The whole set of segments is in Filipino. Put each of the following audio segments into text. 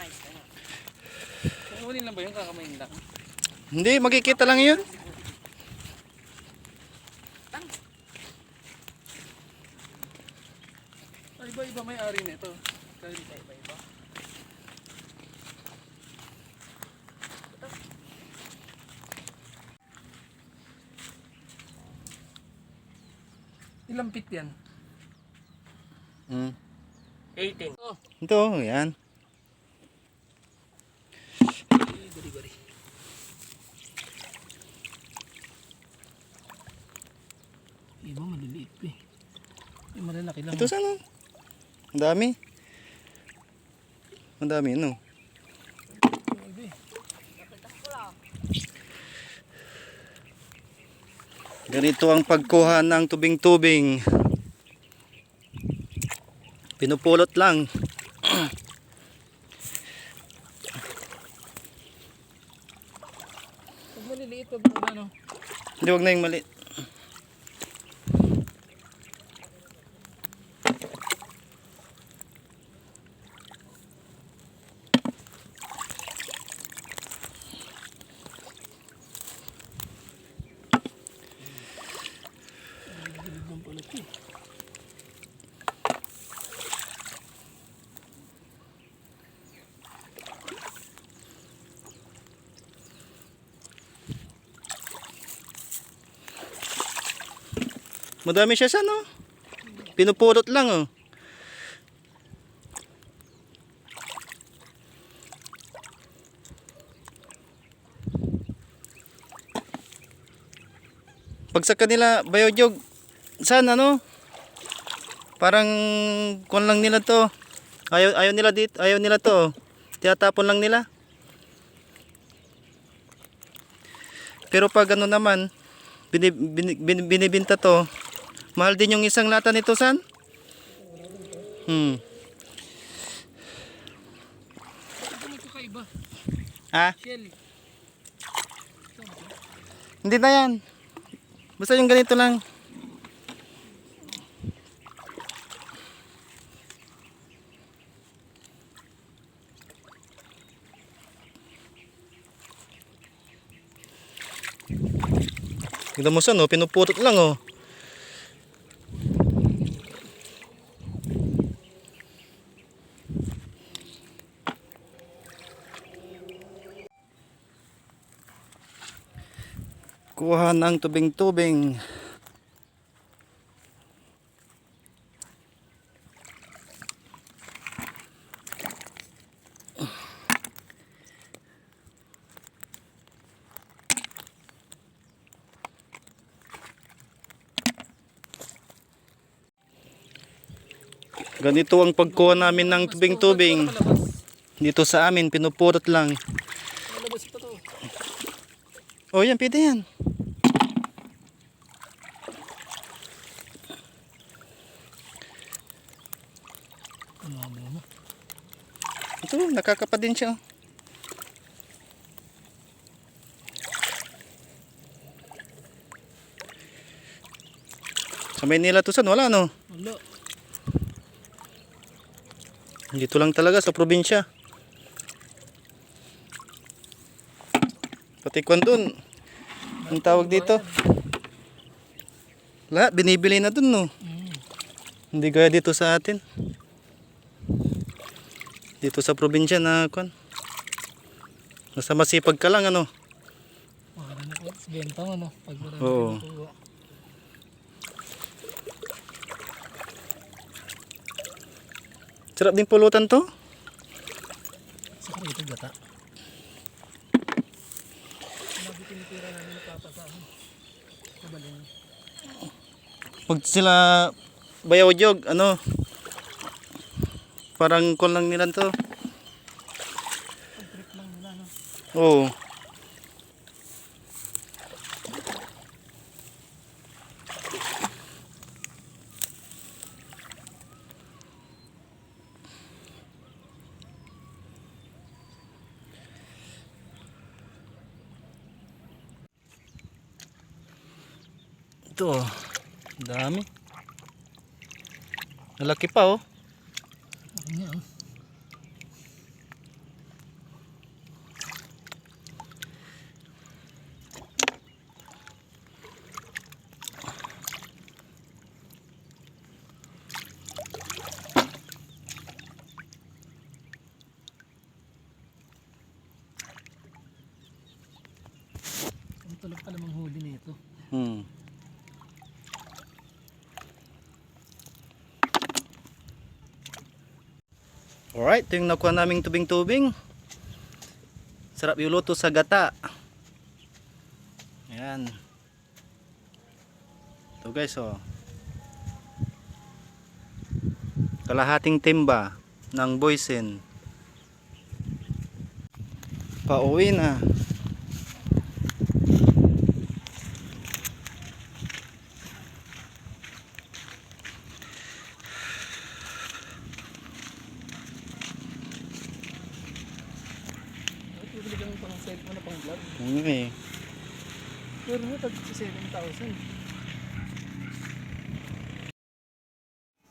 Nice, ano. Kukunin lang ba yun? Kakamayin lang. Hindi, magkikita lang yun. Iba-iba may ari nito. Iba-iba. Ilang feet yan? Mm. 18. Ito, yan. Gari-gari. Iba maliliit pa eh. Yung malalaki lang. Ito sana. Ang dami. Ang dami, no? Iba eh. Ganito ang pagkuha ng tubing-tubing. Pinupulot lang. Maliliit, pag ano. Hindi, wag na yung mali. Madami siya sa, no? Pinupulot lang, oh. Pag sa kanila, bayojog, saan ano? Parang kon lang nila to. Ayaw, ayaw nila dito, ayaw nila to. Tiyatapon lang nila. Pero pag ano naman, bini, bini, bini- binibinta to, mahal din yung isang lata nito, san? Hmm. Ito. Ah, Shell. hindi na yan. Basta yung ganito lang. Tignan mo saan, oh. Pinuputot lang, oh. Kuha ng tubing-tubing. Ganito ang pagkuha namin ng tubing-tubing. Dito sa amin, pinupurot lang. To. Oh, yan, pwede yan. Ito, nakakapa din siya. oh. Sa Maynila to san, wala no? Wala. Dito lang talaga sa probinsya. Pati kwan dun. Ang tawag dito. Lahat, binibili na dun no. Mm. Hindi gaya dito sa atin. Dito sa probinsya na kwan. Basta masipag ka lang ano. Para na ko. Benta mo no. Pag marami Oo. Sarap din pulutan to. Sa karito gata. Lagi tinitira namin napapasahan. Kabalin. Pag sila bayaw jog, ano, parang kwan lang nila to. Trip lang nila no. Oo. dito oh. dami malaki pa oh tulog pala mang huli nito. Hmm. Alright, ito yung nakuha naming tubing-tubing. Sarap yung luto sa gata. Ayan. Ito guys, oh. Kalahating timba ng boysen. Pauwi na. Ay, bibili kang pang cellphone na pang vlog. Ano eh. Pero mo, tag 7,000.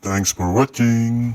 Thanks for watching.